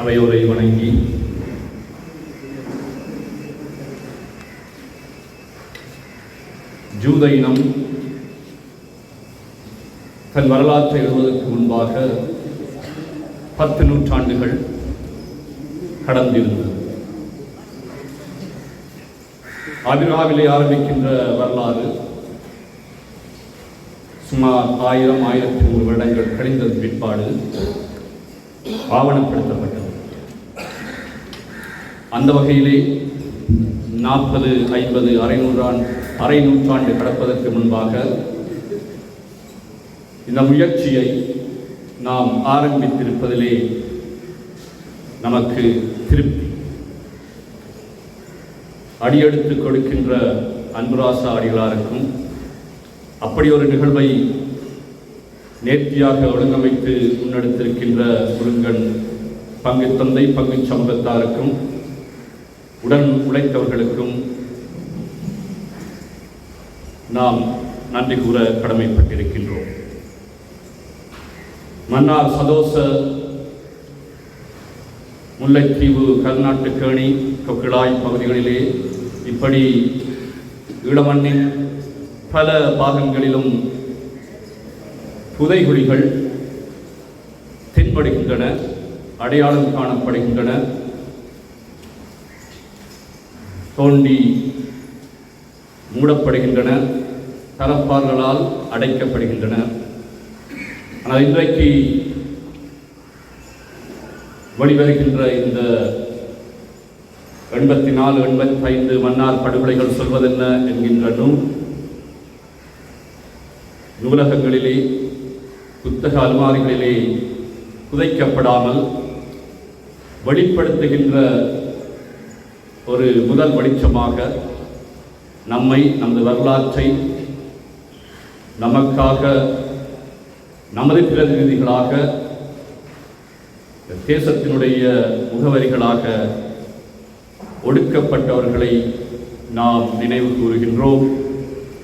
அவையோரை வணங்கி ஜூத இனம் தன் வரலாற்றை எழுதுவதற்கு முன்பாக பத்து நூற்றாண்டுகள் கடந்திருந்தது. அபிராவிலே ஆரம்பிக்கின்ற வரலாறு சுமார் ஆயிரம் ஆயிரத்தி நூறு வருடங்கள் கழிந்தது பிற்பாடு ஆவணப்படுத்தப்பட்டது. அந்த வகையிலே நாற்பது ஐம்பது அரை நூற்றாண்டு அரை நூற்றாண்டு கடப்பதற்கு முன்பாக இந்த முயற்சியை நாம் ஆரம்பித்திருப்பதிலே நமக்கு திருப்தி. அடியெடுத்து கொடுக்கின்ற அன்புராசா அடிகளாருக்கும் அப்படி ஒரு நிகழ்வை நேர்த்தியாக ஒழுங்கமைத்து முன்னெடுத்திருக்கின்ற முருங்கன் பங்கு தந்தை பங்கு சம்பத்தாருக்கும் உடன் உழைத்தவர்களுக்கும் நாம் நன்றி கூற கடமைப்பட்டிருக்கின்றோம். மன்னார் சதோச முல்லைத்தீவு கர்நாட்டு கேணி கொக்கிழாய் பகுதிகளிலே இப்படி ஈழமண்ணின் பல பாகங்களிலும் புதைகுழிகள் தென்படுகின்றன அடையாளம் காணப்படுகின்றன. தோண்டி மூடப்படுகின்றன தரப்பார்களால் அடைக்கப்படுகின்றன. ஆனால் இன்றைக்கு வெளிவருகின்ற இந்த எண்பத்தி நாலு எண்பத்தி ஐந்து மன்னார் படுகொலைகள் சொல்வதென்ன என்கின்ற நூல் நூலகங்களிலே புத்தக அலுமாரிகளிலே புதைக்கப்படாமல் வெளிப்படுத்துகின்ற ஒரு முதல் வெளிச்சமாக நம்மை நமது வரலாற்றை நமக்காக நமது பிரதிநிதிகளாக தேசத்தினுடைய முகவரிகளாக ஒடுக்கப்பட்டவர்களை நாம் நினைவு கூறுகின்றோம்.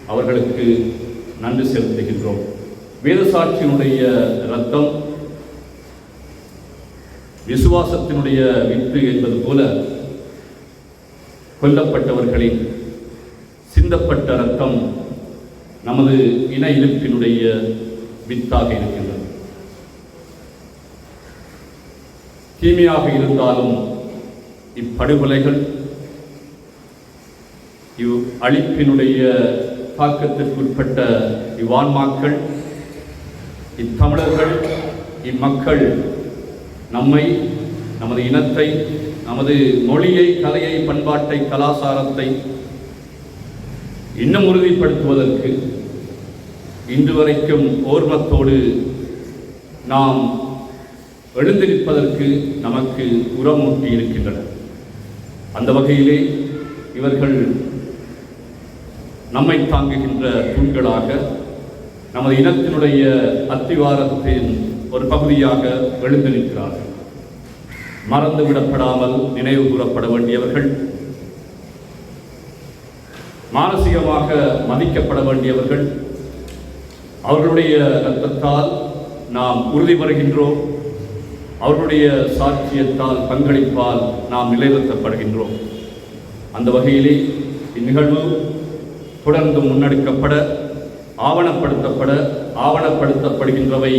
அவர்களுக்கு நன்றி செலுத்துகின்றோம். வேதசாட்சியினுடைய ரத்தம் விசுவாசத்தினுடைய வித்து என்பது போல கொல்லப்பட்டவர்களின் சிந்தப்பட்ட ரத்தம் நமது இன இழுப்பினுடைய வித்தாக இருக்கின்றது. தீமையாக இருந்தாலும் இப்படுகொலைகள் இவ் அழிப்பினுடைய தாக்கத்திற்குட்பட்ட இவ்வான்மாக்கள் இத்தமிழர்கள் இம்மக்கள் நம்மை நமது இனத்தை நமது மொழியை கலையை பண்பாட்டை கலாச்சாரத்தை இன்னும் உறுதிப்படுத்துவதற்கு இன்று வரைக்கும் ஓர்மத்தோடு நாம் எழுந்திருப்பதற்கு நமக்கு உரமூட்டி இருக்கின்றனர் அந்த வகையிலே இவர்கள் நம்மை தாங்குகின்ற தூண்களாக நமது இனத்தினுடைய அத்திவாரத்தின் ஒரு பகுதியாக எழுந்திருக்கிறார்கள் மறந்துவிடப்படாமல் நினைவு கூறப்பட வேண்டியவர்கள். மானசீகமாக மதிக்கப்பட வேண்டியவர்கள். அவர்களுடைய இரத்தத்தால் நாம் உறுதி பெறுகின்றோம். அவர்களுடைய சாட்சியத்தால் பங்களிப்பால் நாம் நிலைநிறுத்தப்படுகின்றோம். அந்த வகையிலே இந்நிகழ்வு தொடர்ந்து முன்னெடுக்கப்பட ஆவணப்படுத்தப்பட ஆவணப்படுத்தப்படுகின்றவை.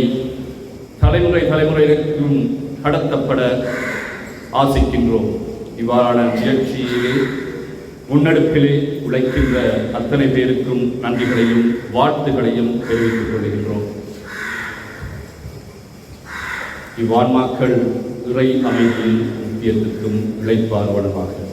தலைமுறை தலைமுறைக்கும் கடத்தப்பட ஆசிக்கின்றோம். இவ்வாறான முயற்சியிலே முன்னெடுப்பிலே உழைக்கின்ற அத்தனை பேருக்கும் நன்றிகளையும் வாழ்த்துகளையும் தெரிவித்துக் கொள்கின்றோம். இவ்வான்மாக்கள் இறை அமைதியின் முக்கியத்துக்கும் இழைப்பார்வனமாக